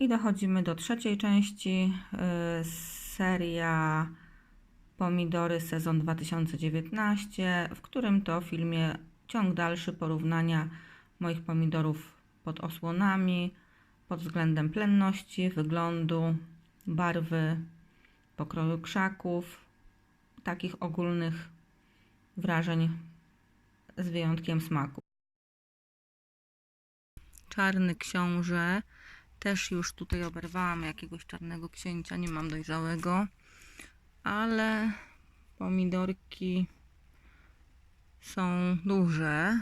I dochodzimy do trzeciej części. y, Seria Pomidory sezon 2019, w którym to filmie ciąg dalszy porównania moich pomidorów pod osłonami pod względem plenności, wyglądu, barwy, pokroju krzaków, takich ogólnych wrażeń z wyjątkiem smaku. Czarny książę. Też już tutaj oberwałam jakiegoś czarnego księcia, nie mam dojrzałego, ale pomidorki są duże.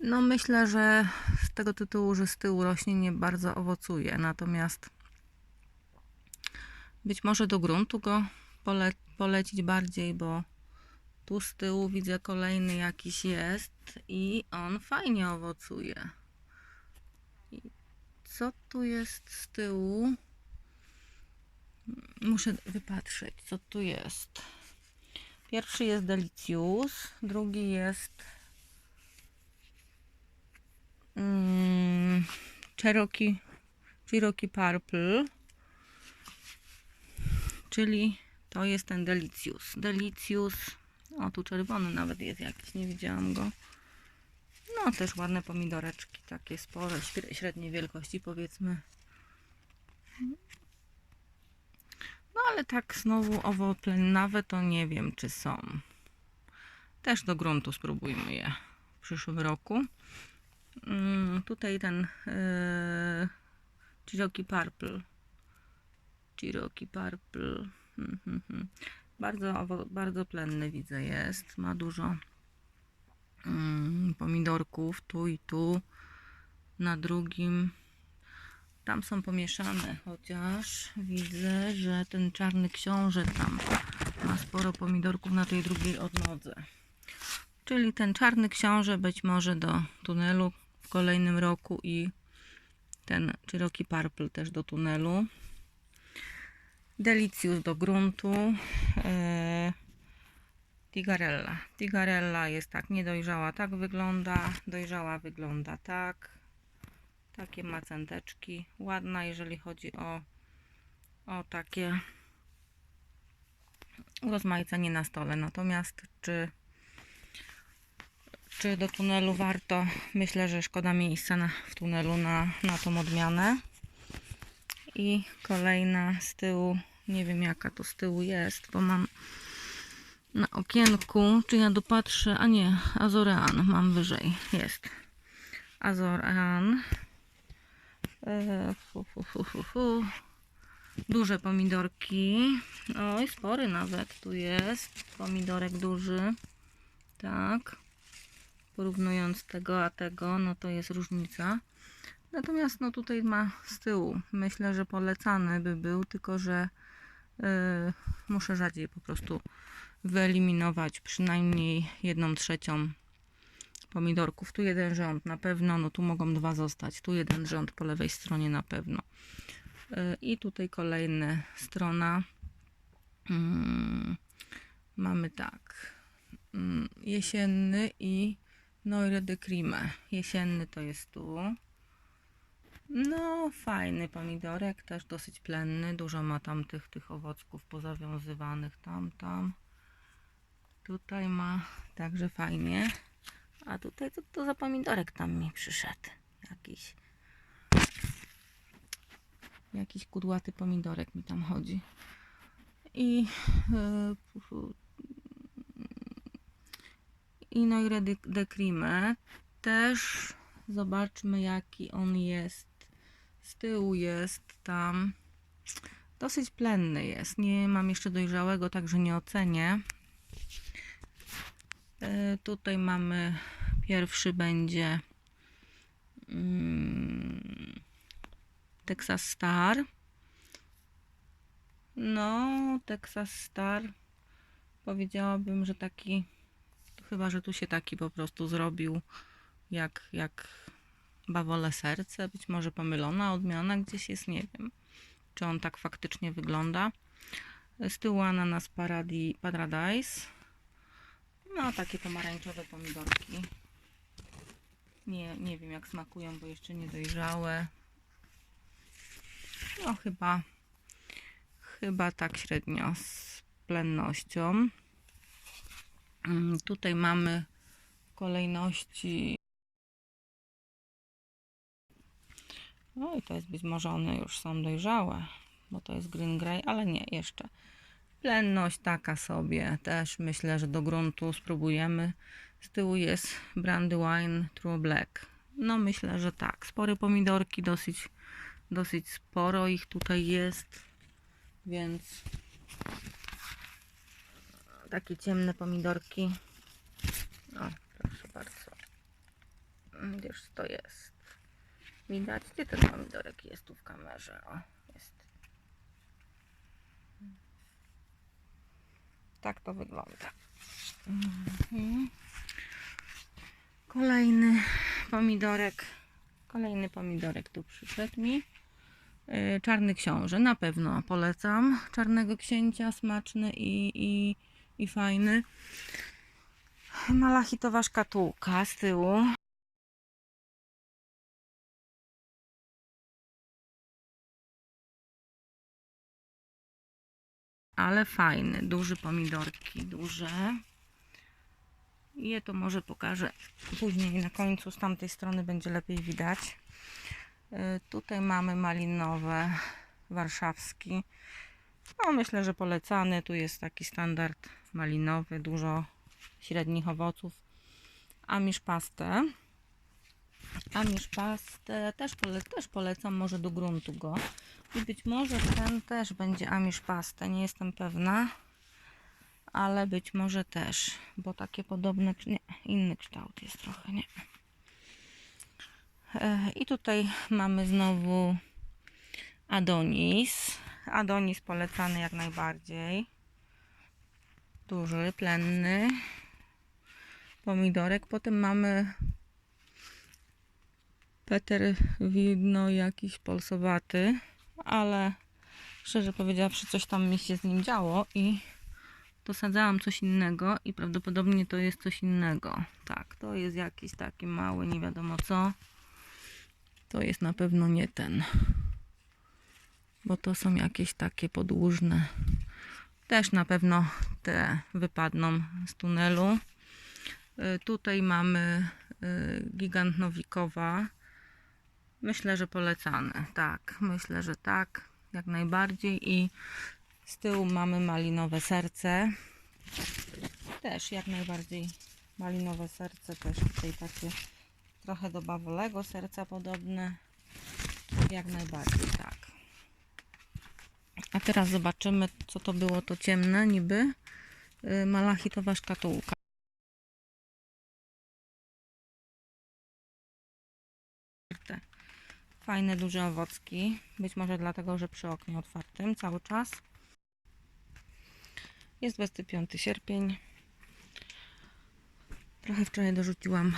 No myślę, że z tego tytułu, że z tyłu rośnie nie bardzo owocuje, natomiast być może do gruntu go pole, polecić bardziej, bo tu z tyłu widzę kolejny jakiś jest i on fajnie owocuje. Co tu jest z tyłu? Muszę wypatrzeć, co tu jest. Pierwszy jest Delicious, drugi jest mm, Cherokee, Cherokee Purple, czyli to jest ten Delicious. Delicious, o tu czerwony nawet jest jakiś, nie widziałam go. No też ładne pomidoreczki, takie spore, śre- średniej wielkości powiedzmy. No ale tak znowu owoplennawe to nie wiem czy są. Też do gruntu spróbujmy je w przyszłym roku. Mm, tutaj ten yy, Purple. Cherokee Purple. Hmm, hmm, hmm. Bardzo, owo- bardzo plenny widzę jest. Ma dużo mm, pomidorków tu i tu. Na drugim tam są pomieszane, chociaż widzę, że ten czarny książę tam ma sporo pomidorków na tej drugiej odnodze. Czyli ten czarny książę być może do tunelu w kolejnym roku i ten Cherokee Purple też do tunelu. Delicious do gruntu. E, Tigarella. Tigarella jest tak niedojrzała, tak wygląda. Dojrzała wygląda tak. Takie macenteczki. Ładna, jeżeli chodzi o, o takie urozmaicenie na stole. Natomiast czy, czy do tunelu warto? Myślę, że szkoda miejsca na, w tunelu na, na tą odmianę. I kolejna z tyłu, nie wiem jaka to z tyłu jest, bo mam na okienku, czy ja dopatrzę, a nie, Azorean mam wyżej, jest. Azorean. E, fu, fu, fu, fu. Duże pomidorki. Oj, spory nawet tu jest. Pomidorek duży. Tak. Porównując tego a tego, no to jest różnica. Natomiast no tutaj ma z tyłu. Myślę, że polecany by był, tylko że yy, muszę rzadziej po prostu wyeliminować przynajmniej jedną trzecią pomidorków. Tu jeden rząd na pewno, no tu mogą dwa zostać. Tu jeden rząd po lewej stronie na pewno. Yy, I tutaj kolejna strona. Mm, mamy tak. Mm, jesienny i Noire de Crime. Jesienny to jest tu. No, fajny pomidorek, też dosyć plenny. Dużo ma tam tych, tych owocków pozawiązywanych tam, tam. Tutaj ma także fajnie. A tutaj to za pomidorek tam mi przyszedł? Jakiś. Jakiś kudłaty pomidorek mi tam chodzi. I. Yy, i de Crime. Też zobaczmy jaki on jest. Z tyłu jest tam. Dosyć plenny jest. Nie mam jeszcze dojrzałego, także nie ocenię. E, tutaj mamy pierwszy będzie mm, Texas Star. No, Texas Star. Powiedziałabym, że taki Chyba, że tu się taki po prostu zrobił jak, jak bawole serce. Być może pomylona odmiana gdzieś jest, nie wiem. Czy on tak faktycznie wygląda. Z tyłu ananas paradi, paradise. No, takie pomarańczowe pomidorki. Nie, nie wiem jak smakują, bo jeszcze nie dojrzałe. No chyba, chyba tak średnio z plennością. Mm, Tutaj mamy w kolejności. No i to jest być może one już są dojrzałe, bo to jest green grey, ale nie jeszcze. Plenność taka sobie też myślę, że do gruntu spróbujemy. Z tyłu jest Brandywine True Black. No myślę, że tak. Spore pomidorki, dosyć, dosyć sporo ich tutaj jest, więc takie ciemne pomidorki. O, proszę bardzo. Gdzież to jest? Widać, gdzie ten pomidorek jest tu w kamerze? O, jest. Tak to wygląda. Mhm. Kolejny pomidorek. Kolejny pomidorek tu przyszedł mi. Yy, Czarny książę, na pewno polecam. Czarnego księcia, smaczny i, i, i fajny. Malachitowa szkatułka z tyłu. Ale fajny, duży pomidorki, duże. Je to może pokażę później na końcu, z tamtej strony będzie lepiej widać. Y, Tutaj mamy malinowe, warszawski. No myślę, że polecany. Tu jest taki standard malinowy, dużo średnich owoców. Amisz pastę. Amisz pastę też, pole, też polecam, może do gruntu go. I być może ten też będzie Amisz pastę, nie jestem pewna. Ale być może też, bo takie podobne, nie, inny kształt jest trochę, nie. E, I tutaj mamy znowu Adonis. Adonis polecany jak najbardziej. Duży, plenny. Pomidorek. Potem mamy Peter widno jakiś polsowaty, ale szczerze powiedziawszy coś tam mi się z nim działo i dosadzałam coś innego i prawdopodobnie to jest coś innego. Tak, to jest jakiś taki mały, nie wiadomo co. To jest na pewno nie ten. Bo to są jakieś takie podłużne. Też na pewno te wypadną z tunelu. Y, Tutaj mamy y, gigant Nowikowa. Myślę, że polecane. Tak, myślę, że tak. Jak najbardziej. I z tyłu mamy malinowe serce. Też jak najbardziej malinowe serce. Też tutaj takie trochę do bawolego serca podobne. Jak najbardziej tak. A teraz zobaczymy, co to było to ciemne niby. Yy, Malachitowa szkatułka. Fajne, duże owocki. Być może dlatego, że przy oknie otwartym cały czas. Jest 25 sierpień. Trochę wczoraj dorzuciłam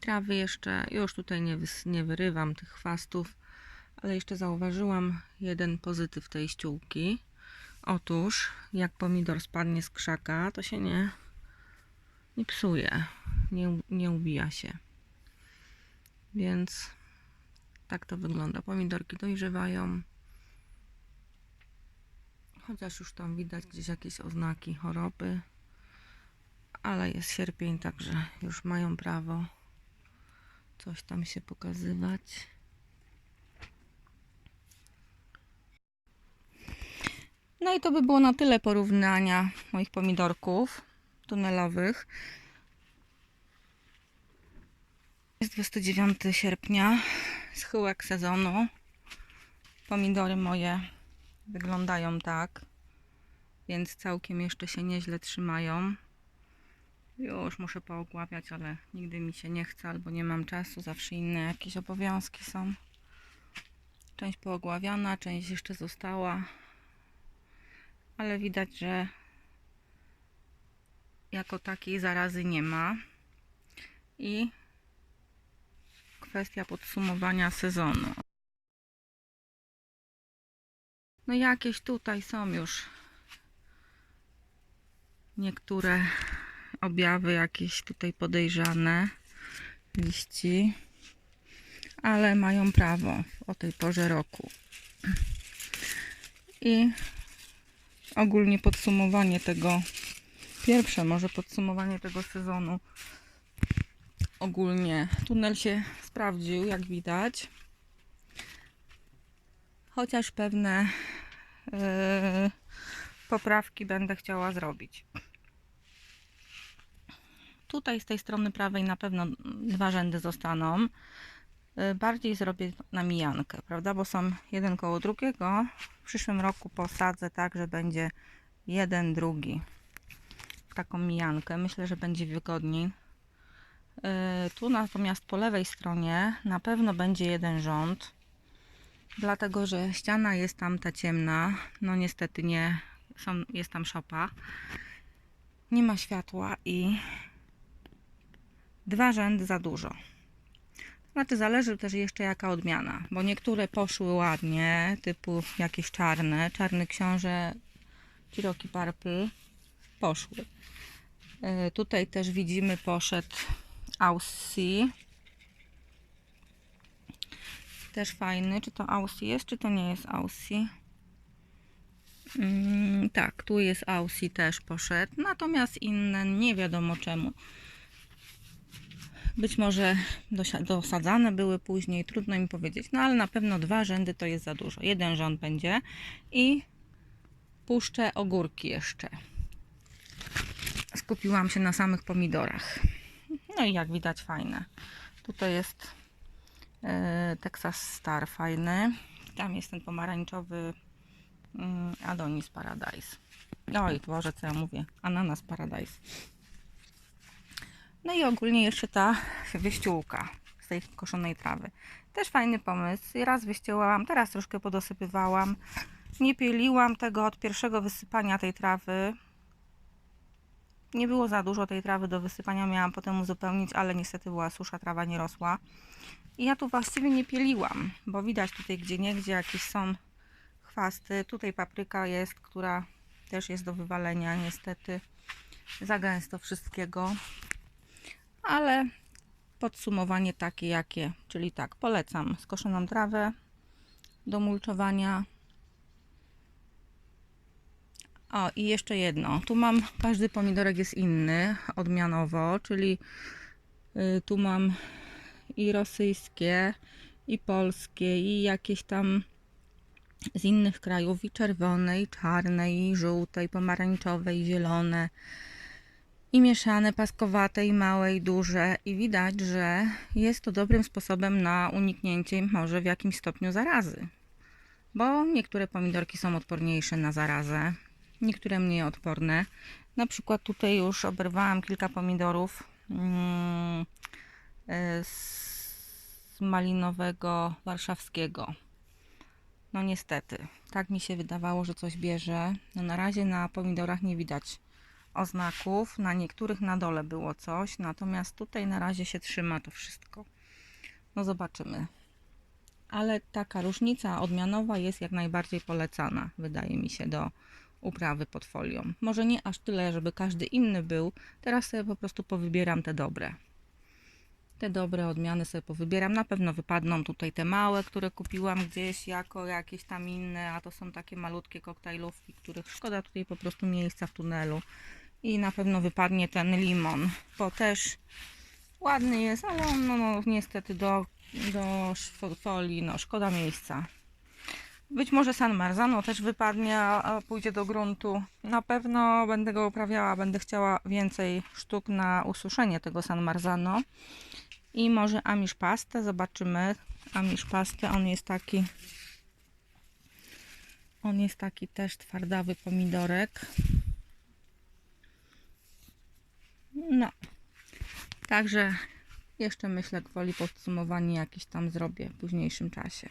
trawy jeszcze. Już tutaj nie, nie wyrywam tych chwastów, ale jeszcze zauważyłam jeden pozytyw tej ściółki. Otóż, jak pomidor spadnie z krzaka, to się nie, nie psuje, nie, nie ubija się. Więc tak to wygląda. Pomidorki dojrzewają. Chociaż już tam widać gdzieś jakieś oznaki choroby. Ale jest sierpień, także już mają prawo coś tam się pokazywać. No i to by było na tyle porównania moich pomidorków tunelowych. Jest 29 sierpnia, schyłek sezonu. Pomidory moje wyglądają tak, więc całkiem jeszcze się nieźle trzymają. Już muszę poogławiać, ale nigdy mi się nie chce albo nie mam czasu, zawsze inne jakieś obowiązki są. Część poogławiana, część jeszcze została, ale widać, że jako takiej zarazy nie ma. I kwestia podsumowania sezonu. No jakieś tutaj są już niektóre objawy jakieś tutaj podejrzane liści. ale mają prawo o tej porze roku. I ogólnie podsumowanie tego, pierwsze może podsumowanie tego sezonu. Ogólnie tunel się sprawdził, jak widać. Chociaż pewne yy, poprawki będę chciała zrobić. Tutaj z tej strony prawej na pewno dwa rzędy zostaną. Y, Bardziej zrobię na mijankę, prawda? Bo są jeden koło drugiego. W przyszłym roku posadzę tak, że będzie jeden, drugi. Taką mijankę. Myślę, że będzie wygodniej. Y, Tu natomiast po lewej stronie na pewno będzie jeden rząd. Dlatego, że ściana jest tam ta ciemna. No niestety nie, są, jest tam szopa. Nie ma światła i dwa rzędy za dużo. Znaczy zależy też jeszcze jaka odmiana, bo niektóre poszły ładnie, typu jakieś czarne, czarny książę, Cherokee Purple poszły. E, Tutaj też widzimy poszedł Aussie. Też fajny. Czy to Aussie jest, czy to nie jest Aussie? Mm, tak, tu jest Aussie też poszedł. Natomiast inne nie wiadomo czemu. Być może dosadzane były później, trudno mi powiedzieć. No ale na pewno dwa rzędy to jest za dużo. Jeden rząd będzie i puszczę ogórki jeszcze. Skupiłam się na samych pomidorach. No i jak widać fajne. Tutaj jest e, Texas Star fajny. Tam jest ten pomarańczowy mm, Adonis Paradise. Oj, Boże, co ja mówię? Ananas Paradise. No i ogólnie jeszcze ta wyściółka z tej koszonej trawy. Też fajny pomysł. Raz wyścięłam, teraz troszkę podosypywałam. Nie pieliłam tego od pierwszego wysypania tej trawy. Nie było za dużo tej trawy do wysypania, miałam potem uzupełnić, ale niestety była susza, trawa nie rosła. I ja tu właściwie nie pieliłam, bo widać tutaj gdzie niegdzie jakieś są chwasty. Tutaj papryka jest, która też jest do wywalenia niestety. Za gęsto wszystkiego ale podsumowanie takie jakie, czyli tak, polecam skoszoną trawę do mulczowania. O, i jeszcze jedno. Tu mam, każdy pomidorek jest inny, odmianowo, czyli y, tu mam i rosyjskie, i polskie, i jakieś tam z innych krajów, i czerwone, i czarne, i żółte, i pomarańczowe, i zielone i mieszane, paskowate i małe i duże i widać, że jest to dobrym sposobem na uniknięcie może w jakimś stopniu zarazy. Bo niektóre pomidorki są odporniejsze na zarazę, niektóre mniej odporne. Na przykład tutaj już oberwałam kilka pomidorów mm, y, z malinowego warszawskiego. No niestety, tak mi się wydawało, że coś bierze. No na razie na pomidorach nie widać oznaków. Na niektórych na dole było coś, natomiast tutaj na razie się trzyma to wszystko. No zobaczymy. Ale taka różnica odmianowa jest jak najbardziej polecana, wydaje mi się, do uprawy pod folią. Może nie aż tyle, żeby każdy inny był. Teraz sobie po prostu powybieram te dobre. Te dobre odmiany sobie powybieram. Na pewno wypadną tutaj te małe, które kupiłam gdzieś jako jakieś tam inne, a to są takie malutkie koktajlówki, których szkoda tutaj po prostu miejsca w tunelu. I na pewno wypadnie ten limon, bo też ładny jest, ale on no, no, niestety do, do folii, no szkoda miejsca. Być może San Marzano też wypadnie, pójdzie do gruntu. Na pewno będę go uprawiała, będę chciała więcej sztuk na ususzenie tego San Marzano. I może Amish pastę, zobaczymy. Amish pastę, on jest taki on jest taki też twardawy pomidorek. No. Także jeszcze myślę gwoli podsumowanie jakieś tam zrobię w późniejszym czasie.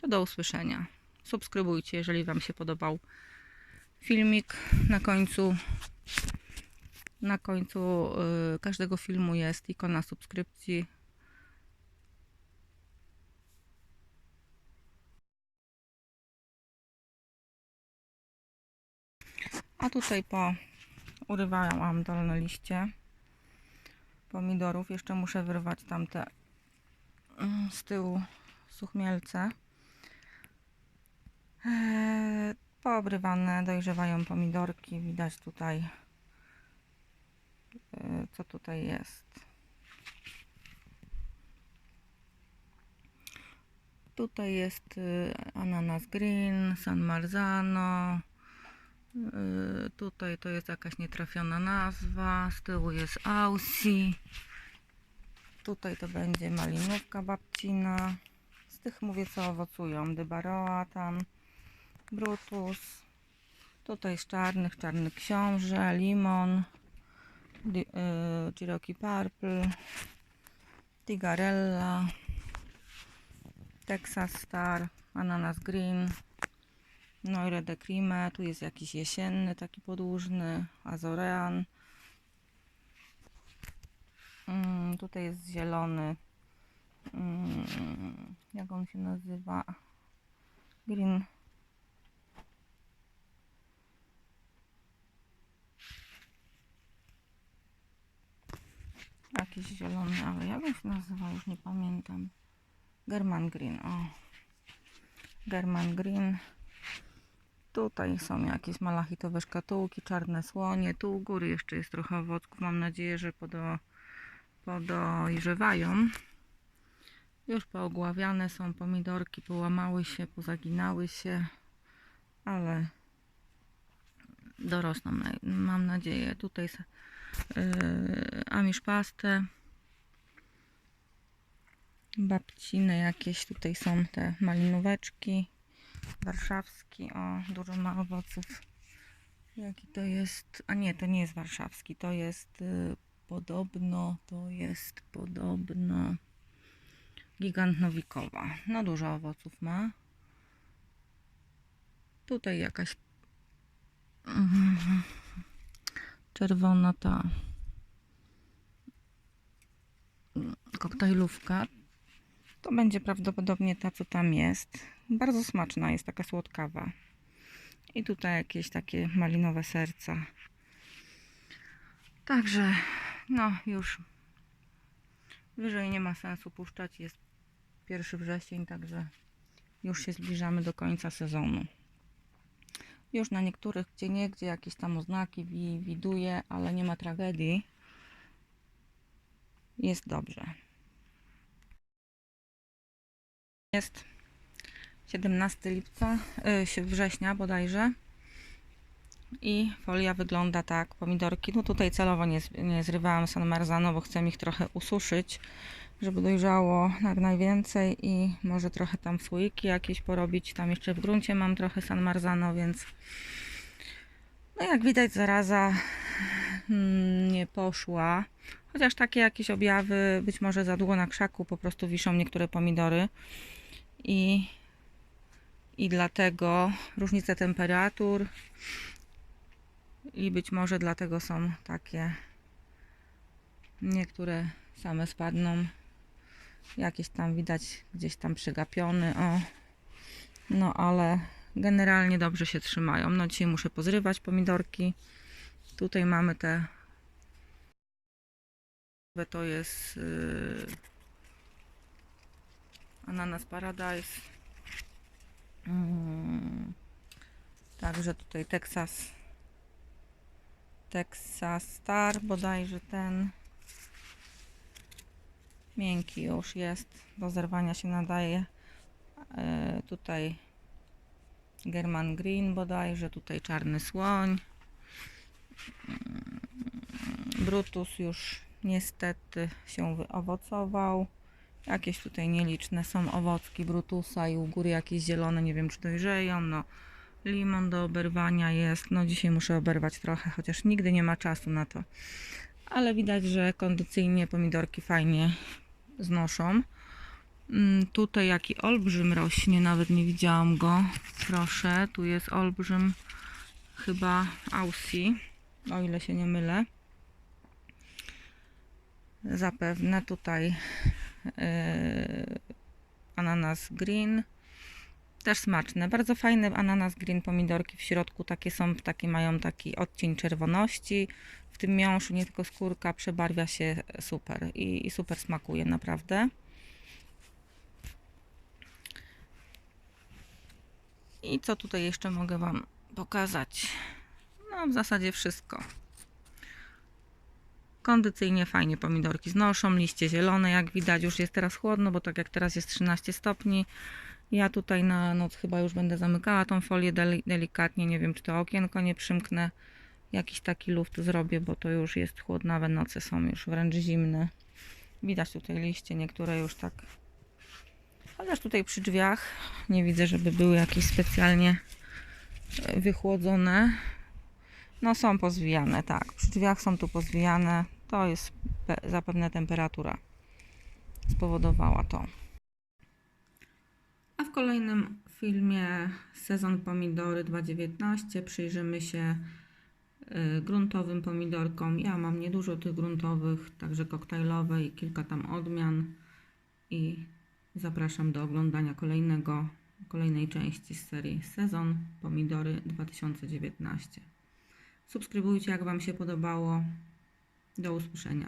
To do usłyszenia. Subskrybujcie, jeżeli Wam się podobał filmik. Na końcu na końcu y, każdego filmu jest ikona subskrypcji. A tutaj po urywałam dolne liście pomidorów. Jeszcze muszę wyrwać tamte mm, z tyłu suchmielce. Eee, Poobrywane, dojrzewają pomidorki. Widać tutaj, e, co tutaj jest. Tutaj jest y, ananas green, San Marzano. Y, Tutaj to jest jakaś nietrafiona nazwa. Z tyłu jest Aussie. Tutaj to będzie malinówka babcina. Z tych mówię co owocują. Dybaroa tam. Brutus. Tutaj z czarnych, czarny książę, limon. Di, y, Cherokee Purple. Tigarella. Texas Star. Ananas Green. Noire de Crime. Tu jest jakiś jesienny, taki podłużny. Azorean. Mm, tutaj jest zielony. Mm, jak on się nazywa? Green. Jakiś zielony, ale jak on się nazywa? Już nie pamiętam. German Green. O. German Green. Tutaj są jakieś malachitowe szkatułki, czarne słonie. Tu u góry jeszcze jest trochę owocków. Mam nadzieję, że podo, podojrzewają. Już poogławiane są pomidorki, połamały się, pozaginały się, ale dorosną, mam nadzieję. Tutaj yy, amisz pastę. Babcine jakieś tutaj są te malinóweczki. Warszawski, o, dużo ma owoców. Jaki to jest? A nie, to nie jest warszawski, to jest y, podobno, to jest podobno gigant Nowikowa. No dużo owoców ma. Tutaj jakaś czerwona ta koktajlówka. To będzie prawdopodobnie ta, co tam jest. Bardzo smaczna, jest taka słodkawa. I tutaj jakieś takie malinowe serca. Także, no już wyżej nie ma sensu puszczać. Jest 1 wrzesień, także już się zbliżamy do końca sezonu. Już na niektórych gdzie niegdzie jakieś tam oznaki wi- widuję, ale nie ma tragedii. Jest dobrze. Jest 17 lipca, y, sie- września bodajże. I folia wygląda tak, pomidorki. No tutaj celowo nie, nie zrywałam San Marzano, bo chcę ich trochę ususzyć, żeby dojrzało jak najwięcej i może trochę tam słoiki jakieś porobić. Tam jeszcze w gruncie mam trochę San Marzano, więc no jak widać zaraza mm, nie poszła. Chociaż takie jakieś objawy, być może za długo na krzaku po prostu wiszą niektóre pomidory i, i dlatego różnice temperatur i być może dlatego są takie niektóre same spadną. Jakieś tam widać gdzieś tam przygapiony o. No ale generalnie dobrze się trzymają. No dzisiaj muszę pozrywać pomidorki. Tutaj mamy te to jest yy, ananas paradise. Mm. Także tutaj Texas Texas Star bodajże ten miękki już jest do zerwania się nadaje e, tutaj German Green bodajże tutaj czarny słoń Mm, Brutus już niestety się wyowocował Jakieś tutaj nieliczne są owocki Brutusa i u góry jakieś zielone, nie wiem czy dojrzeją. No, limon do oberwania jest. No dzisiaj muszę oberwać trochę, chociaż nigdy nie ma czasu na to. Ale widać, że kondycyjnie pomidorki fajnie znoszą. Mm, Tutaj jaki olbrzym rośnie, nawet nie widziałam go. Proszę, tu jest olbrzym chyba Aussie, o ile się nie mylę. Zapewne tutaj Yy, ananas green. Też smaczne. Bardzo fajne ananas green, pomidorki w środku takie są, takie mają taki odcień czerwoności. W tym miąższu nie tylko skórka przebarwia się super i, i super smakuje naprawdę. I co tutaj jeszcze mogę Wam pokazać? No w zasadzie wszystko. Kondycyjnie fajnie pomidorki znoszą, liście zielone jak widać już jest teraz chłodno, bo tak jak teraz jest 13 stopni, ja tutaj na noc chyba już będę zamykała tą folię deli- delikatnie, nie wiem czy to okienko nie przymknę. Jakiś taki luft zrobię, bo to już jest chłodnawe noce, są już wręcz zimne. Widać tutaj liście, niektóre już tak. Chociaż tutaj przy drzwiach nie widzę, żeby były jakieś specjalnie e, wychłodzone. No są pozwijane, tak. Przy drzwiach są tu pozwijane. To jest pe- zapewne temperatura spowodowała to. W kolejnym filmie sezon pomidory 2019 przyjrzymy się y, gruntowym pomidorkom. Ja mam niedużo tych gruntowych, także koktajlowe i kilka tam odmian. I zapraszam do oglądania kolejnego, kolejnej części z serii Sezon Pomidory 2019. Subskrybujcie, jak Wam się podobało. Do usłyszenia.